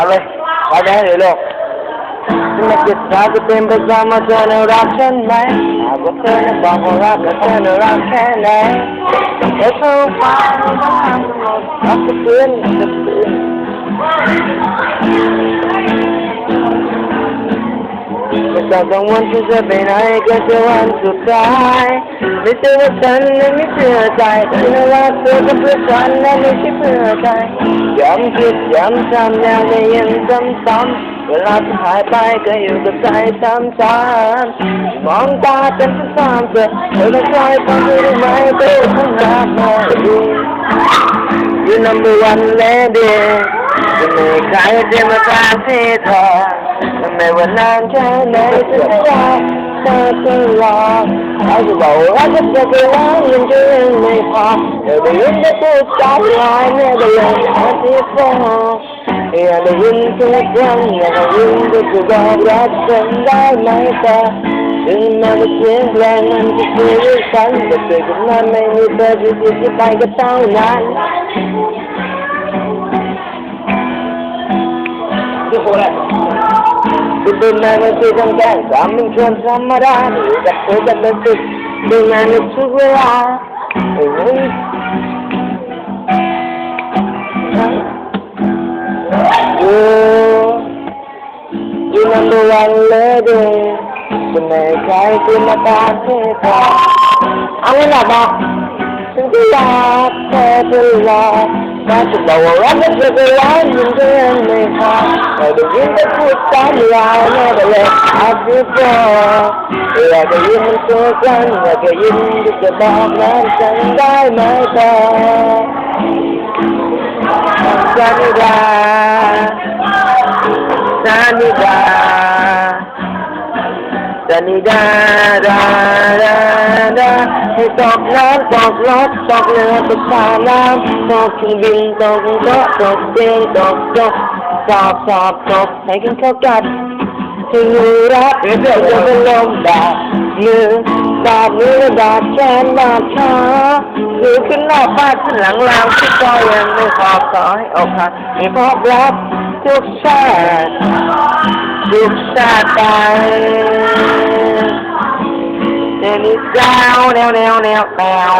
เอาเลยไปได้เลยลูกฉันไม่คิดว่าจะเป็นประจำมาเธอน่ารักฉันไหมหากว่าเธอจะบอกว่ารักแล้วเธอน่ารักแค่ไหนเธอเข้ามารักจะเพื่อนจะเพื่อนไม่ต้องกังวลที่จะไปไหนก็จะวันสุดท้ายไม่เชื่อว่าฉันนั้นไม่เชื่อใจฉันรักเธอก็เพื่อฉันนั้นไม่ใช่เพื่อใคร ย้ำคิดย้ำจำอย่างได้ยินซ้ำๆเวลาที่หายไปก็อยู่กับใจซ้ำๆมองตาเป็นซ้ำๆเธอเธอต้องคอยฟังดูได้ไหมเธอทั้งรักมากดี You number one lady จะไม่ใครจะมาตามที่เธอไม่ว่านานแค่ไหนจะรอเธอตลอด เขาจะบอกว่าจะเจอกันแล้วยังจะยังไม่พอเดี๋ยวได้ยินได้พูดจาลายเนี่ยก็เลยอาทิตย์ฟองอยากได้ยินทุกวัน อยากได้ยินก็จะบอกรักฉันได้ไหมแต่ถึงแม้ว่าเสี ยงเพลงมันจะนแต่ได้จะติดไปก็เท่านั้นที่โคราชคุณเป็นนายมาที่ทำแกงความเป็นชวนธรรมดาอยู่กับเธอจะนสุดดูงานในทุกเวลาโอ้ยยูยูนัมเบอร์วันเลยเดย์คุณไม่ใครที่มาตามเธอไม่หลับอะฉันก็อยากเธอตลอดอกว่ารักเธอไปแล้วยังก็ยังไม่พอแต่ได้ยินเธอพูดตามยาวแน่เลยอาจจะพออยากจะยินตัวกันอยากจะยินที่จะบอกนั้นฉันได้ไหมต่อจานิดาจานิดาดานิดาดาดาดาให้ตกน้ำตกรถตกเรือตกสาน้ำตกเครื่องบินตกโต๊ะตกเตียงตกจก สอบสอบตกให้กันเข้ากัดให้งูรักเดี๋ยวจะเป็นลมบาดมือบาดมือบาดแขนบาดขาหรือขึ้นหน้าฟาดขึ้นหลังราที่ก็ยังไม่พอบขอให้อกหักให้พบรักทุกชาติทุกชาติไปเดนิสแนวแนวแนวแนวแนว